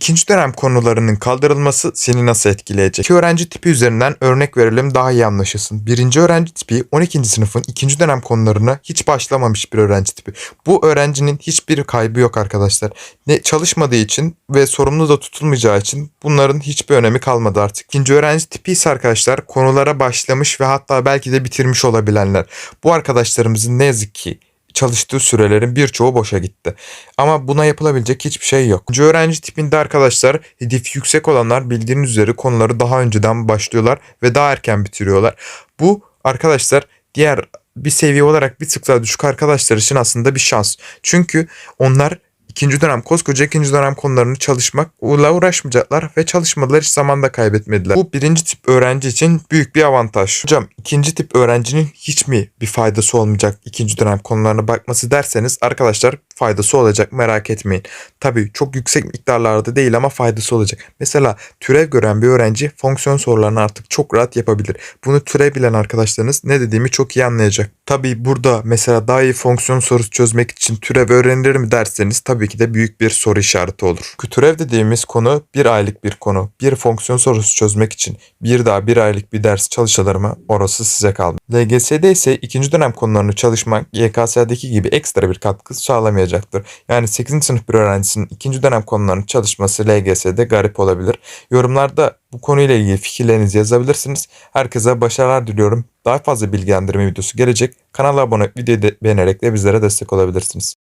İkinci dönem konularının kaldırılması seni nasıl etkileyecek? İki öğrenci tipi üzerinden örnek verelim daha iyi anlaşılsın. Birinci öğrenci tipi 12. sınıfın ikinci dönem konularına hiç başlamamış bir öğrenci tipi. Bu öğrencinin hiçbir kaybı yok arkadaşlar. Ne çalışmadığı için ve sorumlu da tutulmayacağı için bunların hiçbir önemi kalmadı artık. İkinci öğrenci tipi ise arkadaşlar konulara başlamış ve hatta belki de bitirmiş olabilenler. Bu arkadaşlarımızın ne yazık ki çalıştığı sürelerin birçoğu boşa gitti. Ama buna yapılabilecek hiçbir şey yok. İkinci öğrenci tipinde arkadaşlar hedefi yüksek olanlar bildiğiniz üzere konuları daha önceden başlıyorlar ve daha erken bitiriyorlar. Bu arkadaşlar diğer bir seviye olarak bir tık daha düşük arkadaşlar için aslında bir şans. Çünkü onlar ikinci dönem koskoca ikinci dönem konularını çalışmakla uğraşmayacaklar ve çalışmadılar hiç zamanda kaybetmediler. Bu birinci tip öğrenci için büyük bir avantaj. Hocam ikinci tip öğrencinin hiç mi bir faydası olmayacak ikinci dönem konularına bakması derseniz arkadaşlar faydası olacak merak etmeyin. Tabii çok yüksek miktarlarda değil ama faydası olacak. Mesela türev gören bir öğrenci fonksiyon sorularını artık çok rahat yapabilir. Bunu türev bilen arkadaşlarınız ne dediğimi çok iyi anlayacak. Tabii burada mesela daha iyi fonksiyon sorusu çözmek için türev öğrenilir mi derseniz tabii ki de büyük bir soru işareti olur. Türev dediğimiz konu bir aylık bir konu. Bir fonksiyon sorusu çözmek için bir daha bir aylık bir ders çalışılır mı? Orası size kaldı. LGS'de ise ikinci dönem konularını çalışmak YKS'deki gibi ekstra bir katkı sağlamayacaktır. Yani 8. sınıf bir öğrencisinin ikinci dönem konularını çalışması LGS'de garip olabilir. Yorumlarda bu konuyla ilgili fikirlerinizi yazabilirsiniz. Herkese başarılar diliyorum. Daha fazla bilgilendirme videosu gelecek. Kanala abone olup videoyu de beğenerek de bizlere destek olabilirsiniz.